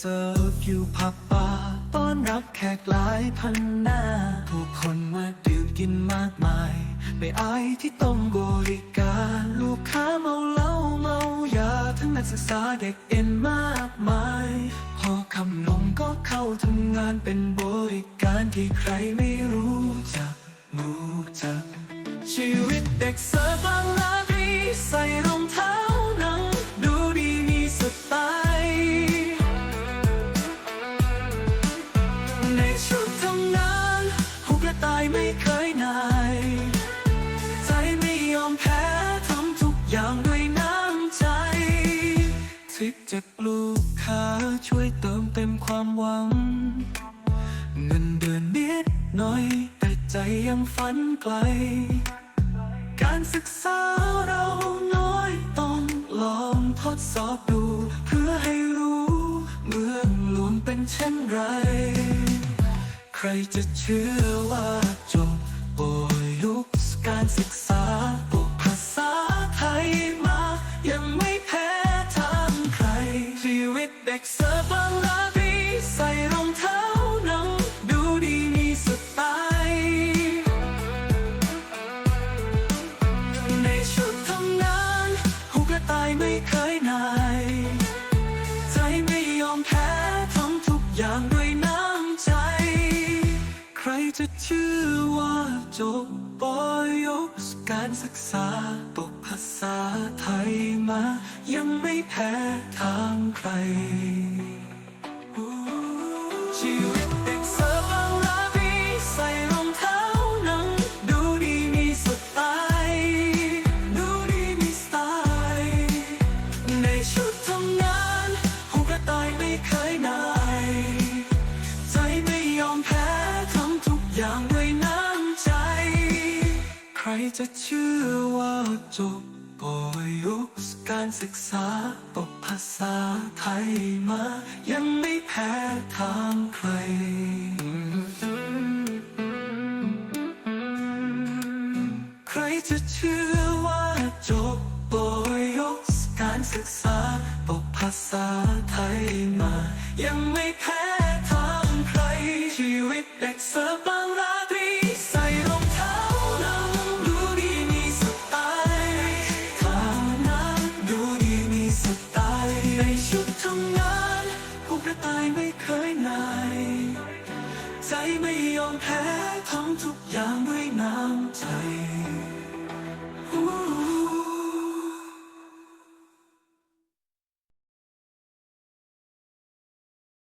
คิวผับปาต้อนรับแขกหลายพันหน้า ผู้คนมาดื่มกินมากมาย ไม่อายที่ต้องบริการ ลูกค้าเมาเหล้าเมายา ทั้งนักศึกษาเด็กเอ็นมากมาย พอคำลงก็เข้าทำงานเป็นบริการที่ใครไม่รู้จักรู้จักชีวิตเด็กเสิร์ฟบาง อย่างด้วยน้ำใจทริคจากลูกค้าช่วยเติมเต็มความหวัง เงินเดือนนิดหน่อย แต่ใจยังฝันไกล การศึกษาเราน้อยต้องลองทดสอบดู เพื่อให้รู้เมืองหลวงเป็นเช่นไร ใครจะเชื่อว่าจบโบยยุคการศึกษา เด็กเสิร์ฟบางราตรีใส่รองเท้าหนังดูดีมีสไตล์ในชุดทำงานหูกระต่ายไม่เคยนายใจไม่ยอมแพ้ทำทุกอย่างด้วยน้ำใจ ใครจะเชื่อว่าจบปอยกการศึกษาตกภาษาไทยมา ยังไม่แพ้ทาง ใครชีวิตเด็กเสิร์ฟบางราตรีใส่รองเท้าหนัง ดูดีมีสไตล์ดูดีมีสไตล์ในชุดทำงานหูกระต่ายไม่เคยนายใจไม่ยอมแพ้ทำทุกอย่างด้วยน้ำใจ ใครจะเชื่อว่าจบ ปอยยุคการศึกษาตกภาษาไทยมา ยังไม่แพ้ทางใครใครจะเชื่อว่าจบปอยยุคการศึกษาตกภาษาไทยมา ยังไม่แพ้ ตายไม่เคยนาย ใจไม่ยอมแพ้